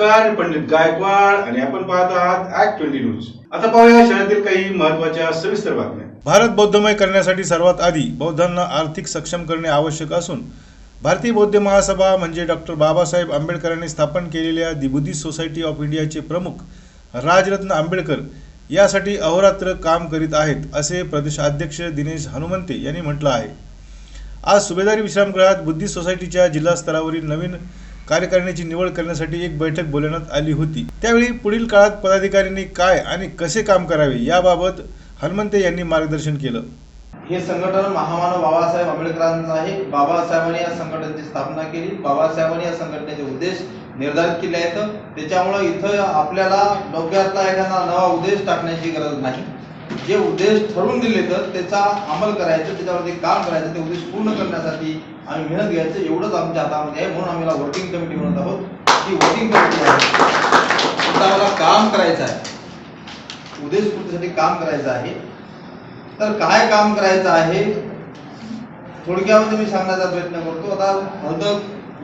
नमस्कार मी पंडित गायकवाड आणि आपण पाहत आहात ऍक्ट ट्वेंटी न्यूज आता पाहूया शहरातील काही महत्त्वाच्या सविस्तर बातम्या. भारत बौद्धमय करण्यासाठी सर्वात आधी बौद्धांना आर्थिक सक्षम करणे आवश्यक असून भारतीय बौद्ध महासभा म्हणजे डॉक्टर बाबासाहेब आंबेडकरांनी स्थापन केलेल्या दि बुद्धिस्ट सोसायटी ऑफ इंडियाचे प्रमुख राजरत्न आंबेडकर यासाठी अहोरात्र काम करीत आहेत असे प्रदेशाध्यक्ष दिनेश हनुमंते यांनी म्हटलं आहे. आज सुभेदारी विश्रामगृहात बुद्धिस्ट सोसायटीच्या जिल्हा स्तरावरील नवीन कार्यकारिणीची निवड करण्यासाठी एक बैठक बोलवण्यात आली होती. त्यावेळी पुढील काळात पदाधिकाऱ्यांनी काय आणि कसे काम करावे याबाबत हनुमंते यांनी मार्गदर्शन केलं. हे संघटन महामानव बाबासाहेब आंबेडकरांचं आहे. बाबासाहेबांनी या संघटनेची स्थापना केली. बाबासाहेबांनी या संघटनेचे उद्देश निर्धारित केले आहेत. त्याच्यामुळं इथं आपल्याला डोक्यातला एखादा नवा उद्देश टाकण्याची गरज नाही. जे उद्देश ठरवून दिले तर त्याचा अंमल करायचं त्याच्यावरती काम करायचं ते उद्देश पूर्ण करण्यासाठी आम्ही मेहनत घ्यायचं एवढंच आमच्या हातामध्ये आहे म्हणून आम्ही वर्किंग कमिटी म्हणत आहोत. ही वर्किंग कमिटी आहे. आम्हाला काम करायचं आहे. उद्या पूर्तीसाठी काम करायचं आहे. तर काय काम करायचं आहे? थोडक्यामध्ये मी सांगण्याचा प्रयत्न करतो. आता हळद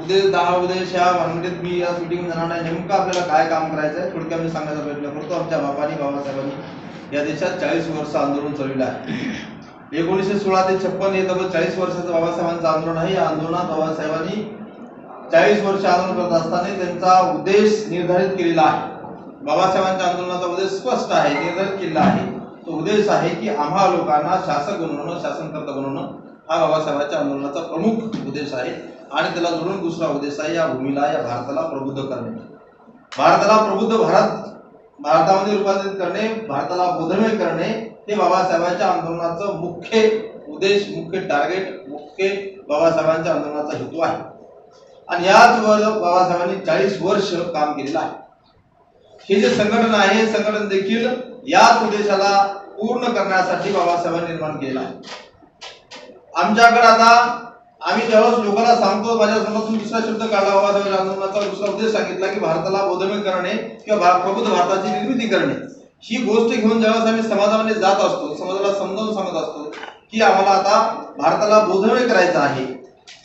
उद्या दहा उद्देश या भानगडीत मी या मीटिंग जाणार नाही. नेमकं आपल्याला काय काम करायचं आहे थोडक्या मी सांगण्याचा प्रयत्न करतो. आमच्या बापानी बाबासाहेबांनी या देशात चाळीस वर्ष आंदोलन चालविलं आहे. एकोणीसशे सोळा ते छप्पन हे तब्बल चाळीस वर्षाचं बाबासाहेबांचं आंदोलन आहे. या आंदोलनात बाबासाहेबांनी चाळीस वर्ष आंदोलन करत असताना त्यांचा उद्देश निर्धारित केलेला आहे. बाबासाहेबांच्या आंदोलनाचा उद्देश स्पष्ट आहे निर्धारित केलेला आहे. तो उद्देश आहे की आम्हा लोकांना शासक बनवणं शासनकर्ता बनवणं हा बाबासाहेबांच्या आंदोलनाचा प्रमुख उद्देश आहे आणि त्याला जोडून दुसरा उद्देश आहे या भूमीला या भारताला प्रबुद्ध करणे. भारताला प्रबुद्ध भारत भारतामध्ये रूपांतरित करणे भारताला बोधमय करणे हे बाबासाहेबांच्या आंदोलनाचं मुख्य उद्देश मुख्य टार्गेट मुख्य बाबासाहेबांच्या आंदोलनाचा हेतू आहे. आणि याच वर बाबासाहेबांनी चाळीस वर्ष काम केलेलं आहे. हे जे संघटन आहे हे संघटन देखील याच उद्देशाला पूर्ण करण्यासाठी बाबासाहेबांनी निर्माण केलेलं आहे. आमच्याकडे आता आम्ही जेव्हा लोकांना सांगतो माझ्यासमोर दुसरा शब्द काढला बाबासाहेब आंदोलनाचा दुसरा उद्देश सांगितला की भारताला बोधमय करणे किंवा भा- प्रबुद्ध भारताची निर्मिती करणे. ही गोष्ट घेऊन ज्यावेळेस आम्ही समाजामध्ये जात असतो समाजाला समजावून सांगत असतो की आम्हाला आता भारताला बोधवे करायचं आहे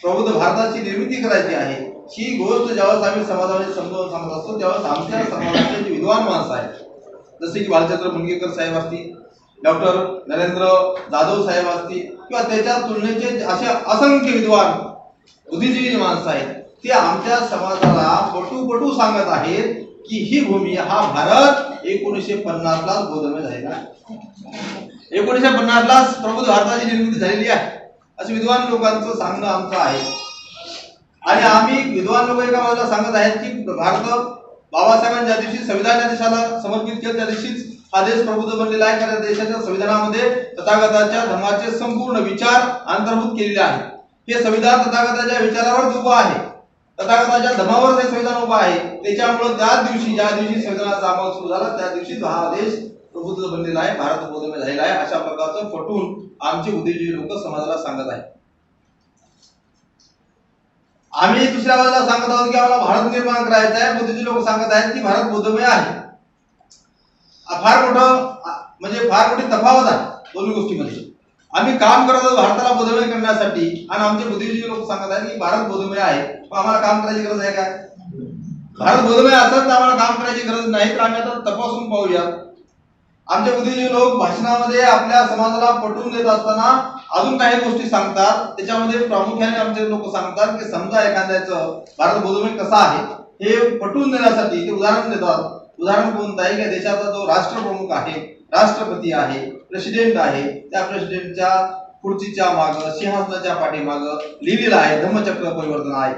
प्रबुद्ध भारताची निर्मिती करायची आहे ही गोष्ट ज्यावेळेस आम्ही समाजामध्ये समजावून सांगत असतो त्यावेळेस आमच्या समाजाचे जे विद्वान माणसं आहेत जसे की भालचंद्र मुनगेकर साहेब असतील डॉक्टर नरेंद्र जाधव साहेब असतील किंवा त्याच्या तुलनेचे असे असंख्य विद्वान बुद्धिजीवी माणसं आहेत ते आमच्या समाजाला पटू पटू सांगत आहेत की ही भूमी हा भारत एकोणीसशे पन्नास ला बोधमय झालेला आहे. एकोणीसशे पन्नास ला प्रबुद्ध भारताची निर्मिती झालेली आहे. असं विद्वान लोकांचं सांगणं आमचं आहे. आणि आम्ही विद्वान लोक एका बाजूला सांगत आहेत की भारत बाबासाहेबांनी ज्या दिवशी संविधान या देशाला समर्पित केलं त्या दिवशीच हा देश प्रबुद्ध बनलेला आहे. कारण देशाच्या संविधानामध्ये तथागताच्या धर्माचे संपूर्ण विचार अंतर्भूत केलेले आहे हे संविधान तथागताच्या विचारावर उभं आहे. तथागताच्या धमावर जे संविधान उभं आहे त्याच्यामुळे त्या दिवशी ज्या दिवशी संविधानाचा अमल सुरू झाला त्या दिवशी हा देश प्रबुद्ध बनलेला आहे भारत बोधमय झालेला आहे अशा प्रकारचं फटून आमचे बुद्धिजीवी लोक समाजाला सांगत आहे आम्ही दुसऱ्या बाजूला सांगत आहोत की आम्हाला भारत निर्माण करायचा आहे बुद्धिजीवी लोक सांगत आहेत की भारत बोधमय आहे. फार मोठं म्हणजे फार मोठी तफावत आहे दोन्ही गोष्टीमध्ये. आम्ही काम करत आहोत भारताला बोधमय करण्यासाठी आणि आमचे बुद्धिजीवी लोक सांगत आहेत की भारत बोधमय आहे. आम्हाला काम करायची गरज आहे काय भारत बोधमय असत तर आम्हाला काम करायची गरज नाही. तर आम्ही आता तपासून पाहूया. आमच्या बुद्धिजीवी लोक भाषणामध्ये आपल्या समाजाला पटवून देत असताना अजून काही गोष्टी सांगतात. त्याच्यामध्ये प्रामुख्याने आमचे लोक सांगतात की समजा एखाद्याचं भारत बोधमय कसा आहे हे पटवून देण्यासाठी ते उदाहरण देतात. उदाहरण कोणतं आहे? की देशाचा जो राष्ट्रप्रमुख आहे राष्ट्रपती आहे प्रेसिडेंट आहे त्या प्रेसिडेंटच्या खुर्चीच्या माग सिंहासनाच्या पाठीमाग लिहिलेलं आहे धम्मचक्र परिवर्तन आहे.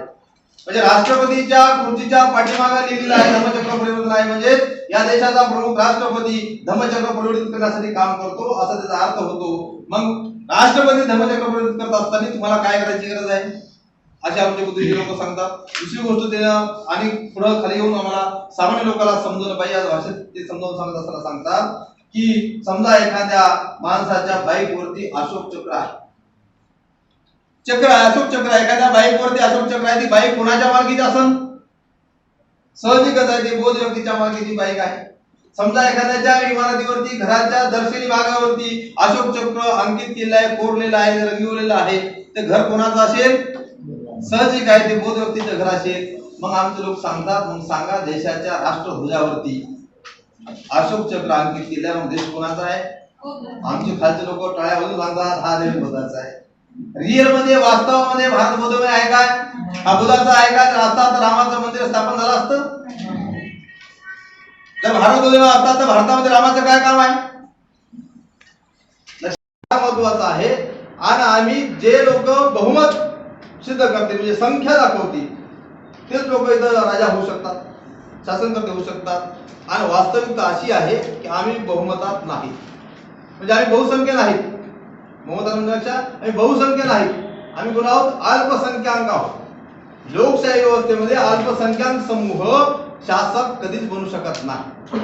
म्हणजे राष्ट्रपतीच्या कृतीच्या पाठीमागा लिहिलेलं आहे धम्मचक्र परिवर्तन आहे. म्हणजे या देशाचा प्रमुख राष्ट्रपती धम्मचक्र परिवर्तित करण्यासाठी काम करतो असा त्याचा अर्थ होतो. मग राष्ट्रपती धम्मचक्र परिवर्तित करत असताना तुम्हाला काय करायची गरज आहे? असे आमचे बुद्धिजीवी लोक सांगतात. दुसरी गोष्ट ते आणि पुढं खाली येऊन आम्हाला सामान्य लोकांना समजवलं पाहिजे. या भाषेत ते समजावून सांगत असताना सांगतात की समजा एखाद्या माणसाच्या बाईक वरती अशोक चक्र आहे. चक्र आहे अशोक चक्र आहे एखाद्या बाईक वरती अशोक चक्र आहे ती बाईक कोणाच्या मालकीची असन? सहजिकच आहे ती? बोध व्यक्तीच्या मालकीची बाईक आहे. समजा एखाद्याच्या इमारतीवरती घराच्या दर्शनी भागावरती अशोक चक्र अंकित केलेलं आहे कोरलेलं आहे रंगवलेलं आहे ते घर कोणाचं असेल? सहजिक आहे ते बोध व्यक्तीचं घर असेल. मग आमचे लोक सांगतात मग सांगा देशाच्या राष्ट्रध्वजावरती. अशोक चक्र अंकित केल्या मग देश कोणाचा आहे? आमचे खालचे लोक टाळ्या वाजून सांगतात हा देश बुद्धाचा आहे. रिअलमध्ये वास्तवामध्ये भारत बुद्धमय आहे काय? हा आहे काय? जर असता तर रामाचं मंदिर स्थापन झालं असतं. जर भारत बुद्धमय असता तर भारतामध्ये रामाचं काय काम आहे? महत्वाचं आहे. आणि आम्ही जे लोक बहुमत सिद्ध करते म्हणजे संख्या दाखवते तेच लोक इथं राजा होऊ शकतात शासनकर्ते होऊ शकतात. आणि वास्तविकता अशी आहे की आम्ही बहुमतात नाही. म्हणजे आम्ही बहुसंख्य नाहीत. बहुमतात आणि बहुसंख्य नाही आम्ही कोण आहोत अल्पसंख्याक आहोत. लोकशाही व्यवस्थेमध्ये अल्पसंख्याक समूह शासक कधीच बनू शकत नाही.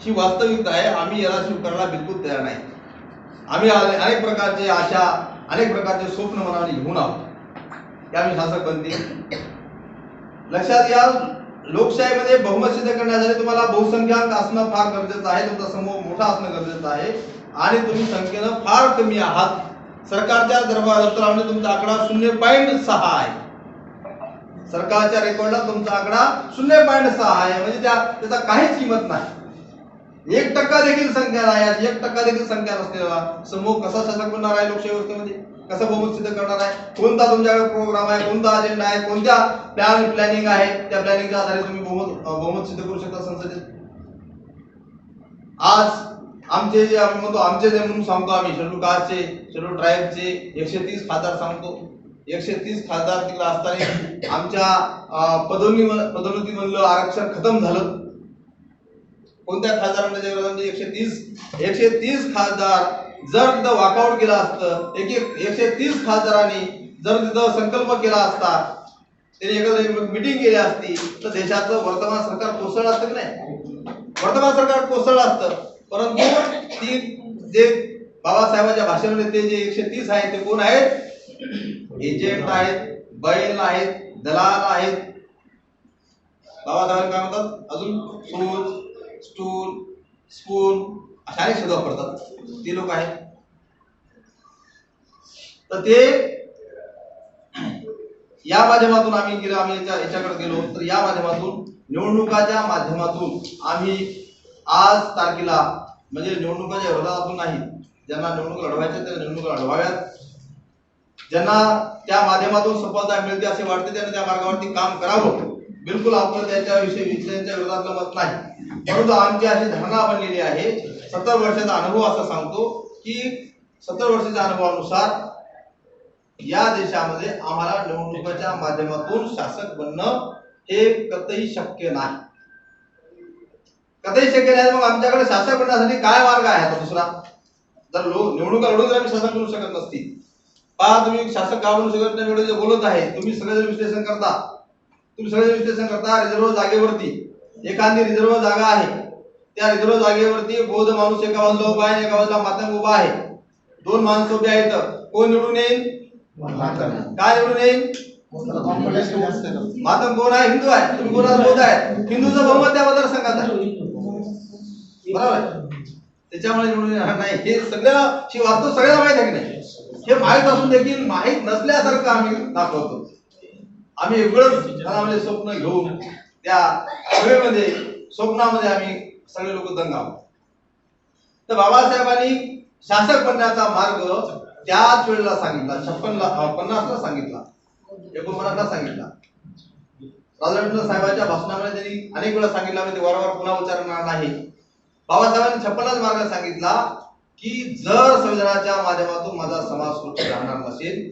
ही वास्तविकता आहे आम्ही याला स्वीकारायला बिलकुल तयार नाही. आम्ही आले अनेक प्रकारचे आशा अनेक प्रकारचे स्वप्न मनाने घेऊन आहोत. ते आम्ही शासक बनतील लक्षात घ्या लोकशाहीमध्ये बहुमत सिद्ध करण्यासाठी तुम्हाला बहुसंख्याक असणं फार गरजेचं आहे. तुमचा समूह मोठा असणं गरजेचं आहे. आणि तुम्ही संख्येनं फार कमी आहात. सरकारच्या दरबार तुमचा आकडा शून्य पॉईंट सहा आहे. सरकारच्या रेकॉर्डला तुमचा आकडा शून्य पॉईंट सहा आहे. म्हणजे त्या त्याचा काहीच किंमत नाही. एक टक्का देखील संख्या नाही एक टक्का देखील संख्या नसलेला समूह कसा शासक बनणार आहे लोकशाही व्यवस्थेमध्ये कसं बहुमत सिद्ध करणार आहे? कोणता तुमच्याकडे प्रोग्राम आहे? कोणता अजेंडा आहे? कोणत्या प्लॅन प्लॅनिंग आहे? त्या प्लॅनिंगच्या आधारे तुम्ही बहुमत बहुमत सिद्ध करू शकता संसदेत. आज आमचे जे आम्ही म्हणतो आमचे जे म्हणून सांगतो आम्ही शेड्यूल कास्टचे शेड्यूल ट्राईबचे एकशे तीस खासदार सांगतो. एकशे तीस खासदार तिकडे असताना आमच्या पदोन्नी पदोन्नती मधलं आरक्षण खतम झालं. कोणत्या खासदारांना म्हणजे एकशे तीस एकशे तीस खासदार जर तिथं वाकआउट केलं असतं एक एक एकशे तीस खासदारांनी जर तिथं संकल्प केला असता त्यांनी एकत्र मिटिंग केली असती तर देशाचं वर्तमान सरकार कोसळलं असतं की नाही? वर्तमान सरकार कोसळलं असतं. परंतु ती जे बाबासाहेबांच्या भाषेमध्ये ते जे एकशे तीस आहेत ते कोण आहेत? एजंट आहेत बैल आहेत दलाल आहेत. बाबासाहेब काय म्हणतात? अजून सूज स्टूल स्पून अशा अनेक शब्द वापरतात. ते लोक आहेत. तर ते या माध्यमातून आम्ही गेलो आम्ही याच्याकडे गेलो. तर या माध्यमातून निवडणुकाच्या माध्यमातून आम्ही आज तारखेला म्हणजे निवडणुकाच्या अजून नाही ज्यांना निवडणूक लढवायच्या त्या निवडणुका लढवाव्यात. ज्यांना त्या माध्यमातून सफलता मिळते असे वाटते त्यांनी त्या मार्गावरती काम करावं. बिलकुल आपण त्याच्याविषयी विषयांच्या विरोधातलं मत नाही. परंतु आमची अशी धारणा बनलेली आहे सत्तर वर्षाचा अनुभव असा सांगतो की सत्तर वर्षाच्या अनुभवानुसार या देशामध्ये आम्हाला निवडणुकाच्या माध्यमातून शासक बनणं हे कतही शक्य नाही. कदाही शक्य नाही मग आमच्याकडे शासन करण्यासाठी काय मार्ग आहे आता दुसरा? जर लोक निवडणुका लढून जर आम्ही शासन करू शकत नसतील पहा तुम्ही शासक का बनू शकत नाही एवढे बोलत आहे तुम्ही सगळेजण विश्लेषण करता. तुम्ही सगळेजण विश्लेषण करता रिझर्व जागेवरती. एखादी रिझर्व जागा आहे. त्या रिझर्व जागेवरती बौद्ध माणूस एका बाजूला उभा आहे एका बाजूला मातंग उभा आहे. दोन माणसं उभे आहेत कोण निवडून येईल? काय निवडून येईल? मातंग कोण आहे? हिंदू आहे. तुम्ही कोणाला बोध आहे हिंदूचं बहुमत त्या मतदारसंघात. आहे बरोबर. त्याच्यामुळे नाही हे सगळ्या ही वास्तव सगळ्याला माहीत आहे की नाही? हे माहीत असून देखील माहीत नसल्यासारखं आम्ही दाखवतो. आम्ही एवढंच मनामध्ये स्वप्न घेऊन त्या सभेमध्ये स्वप्नामध्ये आम्ही सगळे लोक दंग आहोत. तर बाबासाहेबांनी शासक बनण्याचा मार्ग त्याच वेळेला सांगितला छप्पनला पन्नासला सांगितला एकोणपन्नासला सांगितला. राजरत्न साहेबांच्या भाषणामध्ये त्यांनी अनेक वेळा सांगितलं म्हणजे वारंवार पुन्हा उच्चारणार नाही. बाबासाहेबांनी छप्पनच मार्ग सांगितला की जर संविधानाच्या माध्यमातून माझा समाज सुरक्षित राहणार नसेल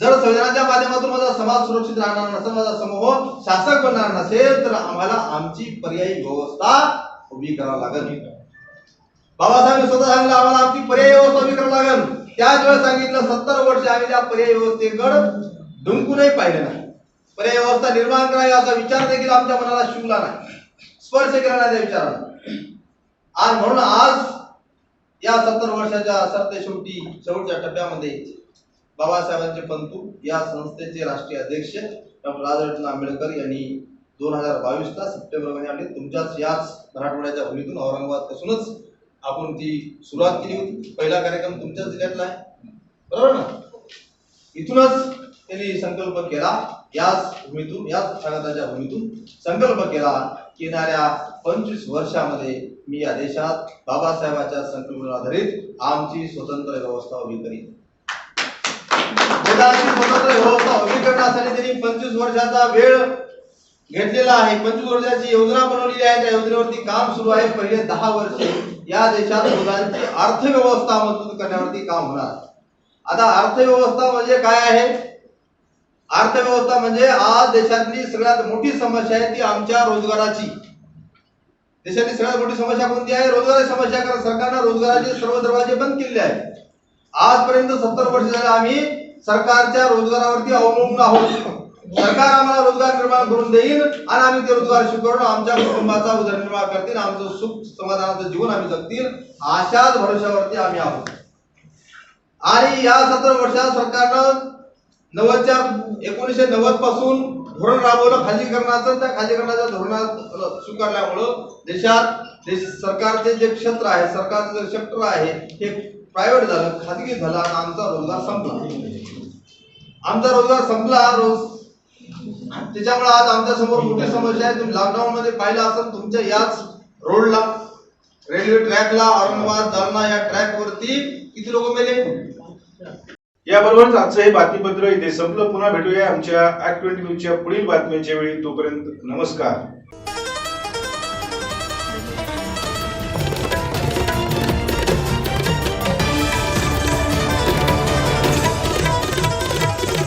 जर संविधानाच्या माध्यमातून माझा समाज सुरक्षित राहणार नसेल माझा समूह शासक बनणार नसेल तर आम्हाला आमची पर्यायी व्यवस्था उभी करावी लागेल. बाबासाहेबांनी स्वतः सांगितलं आम्हाला आमची पर्यायी व्यवस्था उभी करावी लागेल. त्याच वेळेस सांगितलं सत्तर वर्ष आम्ही त्या पर्यायी व्यवस्थेकडे डुंकूनही पाहिलं नाही. पर्यायी व्यवस्था निर्माण करावी असा विचार देखील आमच्या मनाला शिवला नाही. स्पर्श केला नाही त्या विचाराला आज म्हणून आज या सत्तर वर्षाच्या सत्य शेवटी शेवटच्या टप्प्यामध्ये बाबासाहेबांचे पंतू या संस्थेचे राष्ट्रीय अध्यक्ष डॉक्टर राजरत्न आंबेडकर यांनी दोन हजार बावीसला सप्टेंबर महिन्यामध्ये तुमच्याच याच मराठवाड्याच्या भूमीतून औरंगाबाद पासूनच आपण ती सुरुवात केली होती. पहिला कार्यक्रम तुमच्याच जिल्ह्यातला आहे. बरोबर ना? इथूनच त्यांनी संकल्प केला याच भूमीतून याच संघटनाच्या भूमीतून संकल्प केला की येणाऱ्या पंचवीस वर्षामध्ये मी या देशात बाबासाहेबांच्या संकल्पनेवर आधारित आमची स्वतंत्र व्यवस्था उभी करीन. स्वतंत्र व्यवस्था उभी करण्यासाठी त्यांनी पंचवीस वर्षाचा वेळ घेतलेला आहे. पंचवीस वर्षाची योजना बनवलेली आहे. त्या योजनेवरती काम सुरू आहे. पहिले दहा वर्षे या देशात मुलांची अर्थव्यवस्था मजबूत करण्यावरती काम होणार. आता अर्थव्यवस्था म्हणजे काय आहे? अर्थव्यवस्था म्हणजे आज देशातली सगळ्यात मोठी समस्या आहे ती आमच्या रोजगाराची. देशातली सगळ्यात मोठी समस्या कोणती आहे? रोजगाराची समस्या कारण सरकारनं रोजगाराचे सर्व दरवाजे बंद केले आहेत. आजपर्यंत सत्तर वर्ष झाले आम्ही सरकारच्या रोजगारावरती अवलंबून आहोत. सरकार आम्हाला रोजगार निर्माण करून देईल आणि आम्ही ते रोजगार स्वीकारून आमच्या कुटुंबाचा उदरनिर्वाह करतील. आमचं सुख समाधानाचं जीवन आम्ही जगतील. अशाच भरोश्यावरती आम्ही आहोत. आणि या सत्तर वर्षात सरकारनं नव्वदच्या एकोणीसशे नव्वदपासून धोरण राबवलं खाजगीकरणाचं त्या खाजगीकरणाच्या धोरणात स्वीकारल्यामुळं देशात देश सरकारचे जे क्षेत्र आहे सरकारचं जे क्षेत्र आहे हे प्रायव्हेट झालं खाजगी झालं आणि आमचा रोजगार संपला. आमचा रोजगार संपला रोज. त्याच्यामुळे आज आमच्यासमोर मोठी समस्या आहे. तुम्ही लॉकडाऊन मध्ये पाहिलं असेल तुमच्या याच रोडला रेल्वे ट्रॅकला औरंगाबाद जालना या ट्रॅकवरती किती लोक मेले? याबरोबरच आजचं हे बातमीपत्र इथे संपलं. पुन्हा भेटूया आमच्या ऍक्ट ट्वेंटी न्यूजच्या पुढील बातम्यांच्या वेळी. तोपर्यंत नमस्कार.